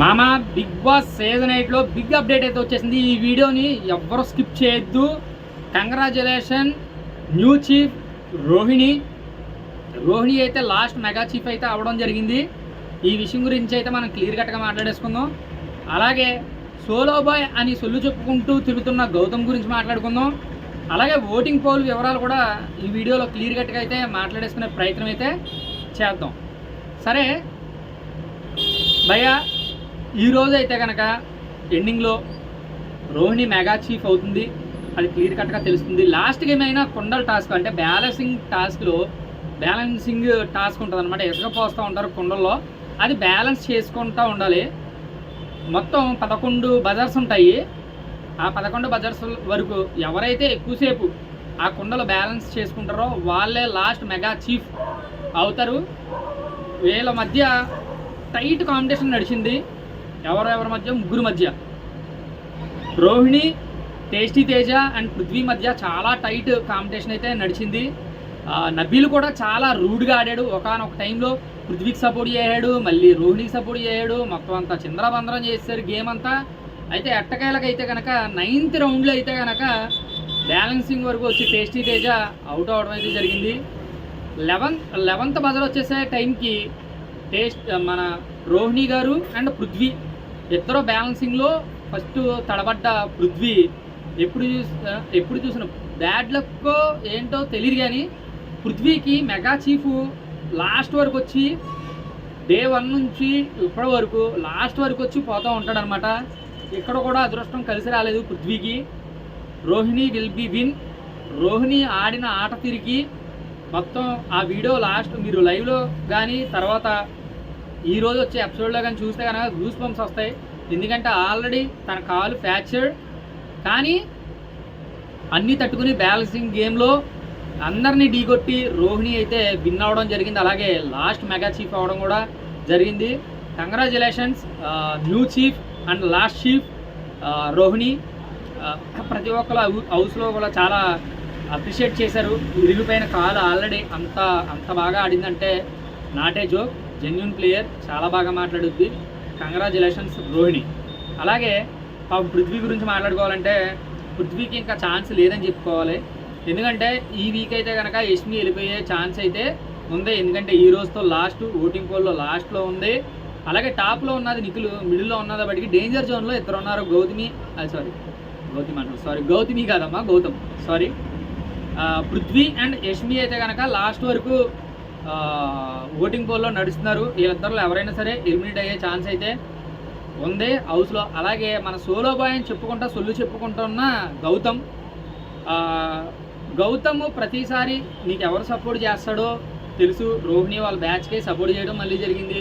మామ big boss season ఎయిట్లో big update అయితే వచ్చేసింది. ఈ వీడియోని ఎవ్వరు స్కిప్ చేయొద్దు. Congratulation new chief Rohini. Rohini అయితే లాస్ట్ మెగా చీఫ్ అయితే అవ్వడం జరిగింది. ఈ విషయం గురించి అయితే మనం క్లియర్ కట్గా మాట్లాడేసుకుందాం. అలాగే సోలో బాయ్ అని సొల్లు చెప్పుకుంటూ తిరుగుతున్న గౌతమ్ గురించి మాట్లాడుకుందాం. అలాగే ఓటింగ్ పోల్ వివరాలు కూడా ఈ వీడియోలో క్లియర్ కట్గా అయితే మాట్లాడేసుకునే ప్రయత్నం అయితే చేద్దాం. సరే భయ్యా ఈరోజు అయితే కనుక ఎండింగ్లో రోహిణి మెగా చీఫ్ అవుతుంది. అది క్లియర్ కట్గా తెలుస్తుంది. లాస్ట్ గేమ్ అయినా కుండల టాస్క్ అంటే బ్యాలెన్సింగ్ టాస్క్లో బ్యాలెన్సింగ్ టాస్క్ ఉంటుంది అనమాట ఇసుక పోస్తూ ఉంటారు కుండల్లో. అది బ్యాలెన్స్ చేసుకుంటూ ఉండాలి. మొత్తం పదకొండు బజార్స్ ఉంటాయి. ఆ పదకొండు బజార్స్ వరకు ఎవరైతే ఎక్కువసేపు ఆ కుండలు బ్యాలెన్స్ చేసుకుంటారో వాళ్ళే లాస్ట్ మెగా చీఫ్ అవుతారు. వీళ్ళ మధ్య టైట్ కాంపిటీషన్ నడిచింది. ఎవరెవరి మధ్య? ముగ్గురు మధ్య. రోహిణి టేస్టీ తేజ అండ్ పృథ్వీ మధ్య చాలా టైట్ కాంపిటీషన్ అయితే నడిచింది. నబీలు కూడా చాలా రూడ్గా ఆడాడు. ఒకనొక టైంలో పృథ్వీకి సపోర్ట్ చేశాడు. మళ్ళీ రోహిణికి సపోర్ట్ చేశాడు. మొత్తం అంతా చిందరబందరం చేశారు గేమ్ అంతా. అయితే ఎట్టకాయలకైతే కనుక నైన్త్ రౌండ్లో అయితే కనుక బ్యాలెన్సింగ్ వరకు వచ్చి టేస్టీ తేజ అవుట్ అవడం అయితే జరిగింది. లెవెన్త్ లెవెన్త్ బజర్ వచ్చేసే టైంకి టేస్ట్ మన రోహిణి గారు అండ్ పృథ్వీ ఇద్దరు బ్యాలెన్సింగ్లో ఫస్ట్ తడబడ్డ పృథ్వీ ఎప్పుడు చూసి ఎప్పుడు చూసిన బ్యాడ్ లక్ ఏంటో తెలియదు కానీ పృథ్వీకి మెగా చీఫ్ లాస్ట్ వరకు వచ్చి డే వన్ నుంచి ఇప్పటి వరకు లాస్ట్ వరకు వచ్చి పోతూ ఉంటాడనమాట ఇక్కడ కూడా అదృష్టం కలిసి రాలేదు పృథ్వీకి. Rohini will be win. Rohini ఆడిన ఆట తిరిగి మొత్తం ఆ వీడియో లాస్ట్ మీరు లైవ్లో కానీ తర్వాత ఈ రోజు వచ్చే ఎపిసోడ్లో కానీ చూస్తే కనుక గూస్ బంప్స్ వస్తాయి. ఎందుకంటే ఆల్రెడీ తన కాలు ఫ్రాక్చర్డ్ కానీ అన్నీ తట్టుకుని బ్యాలెన్సింగ్ గేమ్లో అందరినీ ఢీకొట్టి రోహిణి అయితే విన్ అవ్వడం జరిగింది. అలాగే లాస్ట్ మెగా చీఫ్ అవ్వడం కూడా జరిగింది. Congratulations new chief and last chief Rohini. ప్రతి ఒక్కరు హౌస్లో కూడా చాలా అప్రిషియేట్ చేశారు. విరిగిపోయిన కాలు ఆల్రెడీ అంత అంత బాగా ఆడిందంటే నాటే జోక్ జెన్యున్ ప్లేయర్ చాలా బాగా మాట్లాడుద్ది. కంగ్రాచులేషన్స్ రోహిణి. అలాగే పాపం పృథ్వీ గురించి మాట్లాడుకోవాలంటే పృథ్వీకి ఇంకా ఛాన్స్ లేదని చెప్పుకోవాలి. ఎందుకంటే ఈ వీక్ అయితే కనుక యష్మి వెళ్ళిపోయే ఛాన్స్ అయితే ఉంది. ఎందుకంటే ఈ రోజుతో లాస్ట్ ఓటింగ్ పోల్లో లాస్ట్లో ఉంది. అలాగే టాప్లో ఉన్నది నిఖిల్ మిడిల్లో ఉన్నది బట్టి డేంజర్ జోన్లో ఇద్దరు ఉన్నారు గౌతమి సారీ గౌతమి అంటారు సారీ గౌతమి కాదమ్మా గౌతమ్. సారీ పృథ్వీ అండ్ యష్మి అయితే కనుక లాస్ట్ వరకు ఓటింగ్ పోల్లో నడుస్తున్నారు. వీళ్ళిద్దరిలో ఎవరైనా సరే ఎలిమినేట్ అయ్యే ఛాన్స్ అయితే ఉంది. హౌస్లో అలాగే మన సోలో బాయ్ అని చెప్పుకుంటా సొల్లు చెప్పుకుంటున్న గౌతమ్. గౌతమ్ ప్రతిసారి నీకు ఎవరు సపోర్ట్ చేస్తాడో తెలుసు. రోహిణి వాళ్ళ బ్యాచ్కే సపోర్ట్ చేయడం మళ్ళీ జరిగింది.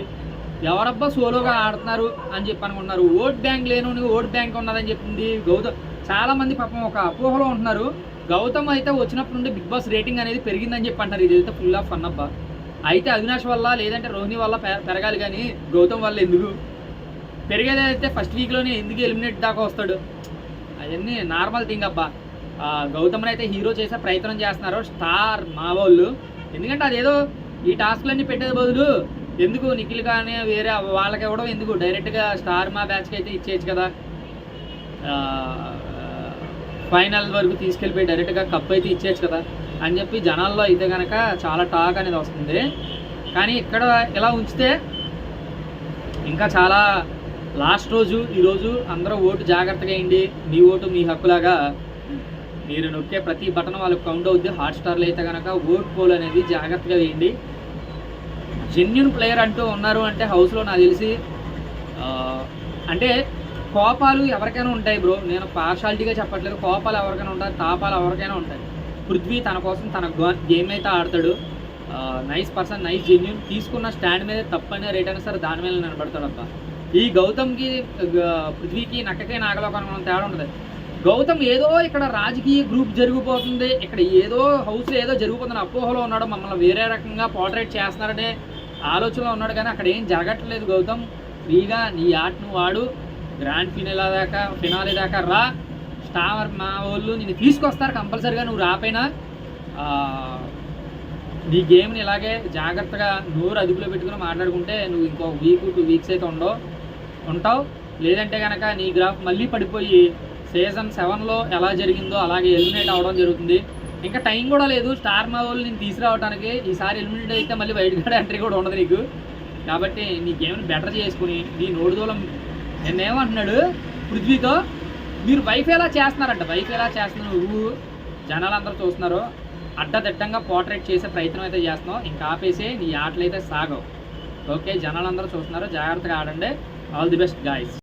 ఎవరబ్బా సోలోగా ఆడుతున్నారు అని చెప్పి అనుకుంటున్నారు. ఓట్ బ్యాంక్ లేను ఓట్ బ్యాంక్ ఉన్నదని చెప్పింది గౌతమ్. చాలామంది పాపం ఒక అపోహలో ఉంటున్నారు. గౌతమ్ అయితే వచ్చినప్పటి నుండి బిగ్ బాస్ రేటింగ్ అనేది పెరిగిందని చెప్పి అంటారు. ఇది అయితే ఫుల్ ఆఫ్ ఫన్ అబ్బా. అయితే అవినాష్ వల్ల లేదంటే రోహిణి వల్ల పెరగాలి కానీ గౌతమ్ వల్ల ఎందుకు? పెరిగేది అయితే ఫస్ట్ వీక్లోనే ఎందుకు ఎలిమినేట్ దాకా వస్తాడు? అవన్నీ నార్మల్ థింగ్ అబ్బా. ఆ, గౌతమ్ని అయితే హీరో చేసే ప్రయత్నం చేస్తున్నారు. స్టార్ మా వాళ్ళు. ఎందుకంటే అదేదో ఈ టాస్క్లన్నీ పెట్టేది బదులు ఎందుకు నిఖిల్ కానీ వేరే వాళ్ళకి ఇవ్వడం ఎందుకు? డైరెక్ట్గా స్టార్ మా బ్యాచ్కి అయితే ఇచ్చేయచ్చు కదా. ఫైనల్ వరకు తీసుకెళ్ళిపోయి డైరెక్ట్గా కప్ అయితే ఇచ్చేయచ్చు కదా. అని చెప్పి జనాల్లో అయితే కనుక చాలా టాక్ అనేది వస్తుంది. కానీ ఇక్కడ ఇలా ఉంచితే ఇంకా చాలా లాస్ట్ రోజు ఈరోజు అందరూ ఓటు జాగ్రత్తగా వేయండి. మీ ఓటు మీ హక్కులాగా. మీరు నొక్కే ప్రతి బటన్ వాళ్ళకి కౌంట్ అవుద్ది. హాట్ స్టార్లో అయితే కనుక ఓట్ పోల్ అనేది జాగ్రత్తగా వేయండి. జెన్యున్ ప్లేయర్ అంటూ ఉన్నారు అంటే హౌస్లో నాకు తెలిసి అంటే కోపాలు ఎవరికైనా ఉంటాయి బ్రో. నేను పార్షాలిటీగా చెప్పట్లేదు. కోపాలు ఎవరికైనా ఉంటాయి తాపాలు ఎవరికైనా ఉంటాయి. పృథ్వీ తన కోసం తన గేమ్ అయితే ఆడతాడు. నైస్ పర్సన్ నైస్ జెన్యున్ తీసుకున్న స్టాండ్ మీద తప్పని రేట్ అయినా సరే దాని మీద నిలబడతాడు అబ్బా. ఈ గౌతమ్కి పృథ్వీకి నక్కకే నాగలోకం తేడా ఉంటుంది. గౌతమ్ ఏదో ఇక్కడ రాజకీయ గ్రూప్ జరిగిపోతుంది. ఇక్కడ ఏదో హౌస్లో ఏదో జరిగిపోతుంది. అపోహలో ఉన్నాడు. మమ్మల్ని వేరే రకంగా పోర్ట్రేట్ చేస్తున్నారనే ఆలోచనలో ఉన్నాడు కానీ అక్కడ ఏం జరగట్లేదు గౌతమ్. ఫ్రీగా నీ ఆటను వాడు గ్రాండ్ ఫినాలే దాకా ఫినాలే దాకా రా. స్టార్ మా వాళ్ళు నిన్ను తీసుకొస్తారు కంపల్సరీగా నువ్వు రాపోయినా నీ గేమ్ని ఇలాగే జాగ్రత్తగా నోరు అదుపులో పెట్టుకుని మాట్లాడుకుంటే నువ్వు ఇంకో వీక్ టూ వీక్స్ అయితే ఉండవు ఉంటావు. లేదంటే కనుక నీ గ్రాఫ్ మళ్ళీ పడిపోయి సీజన్ సెవెన్లో ఎలా జరిగిందో అలాగే ఎలిమినేట్ అవ్వడం జరుగుతుంది. ఇంకా టైం కూడా లేదు. స్టార్ మా వాళ్ళు నేను తీసుకురావడానికి ఈసారి ఎలిమినేట్ అయితే మళ్ళీ వైట్ కార్డ్ ఎంట్రీ కూడా ఉండదు నీకు. కాబట్టి నీ గేమ్ని బెటర్ చేసుకుని నీ నోడుదూలం నిన్నేమంటున్నాడు పృథ్వీతో? మీరు వైఫ్ ఎలా చేస్తున్నారంట? వైఫ్ ఎలా చేస్తున్నావు నువ్వు జనాలందరూ చూస్తున్నారు. అడ్డదిట్టంగా పోర్ట్రేట్ చేసే ప్రయత్నం అయితే చేస్తున్నావు. ఇంకా ఆపేసి నీ ఆటలు అయితే సాగవు. ఓకే జనాలందరూ చూస్తున్నారు. జాగ్రత్తగా ఆడండి. All the best guys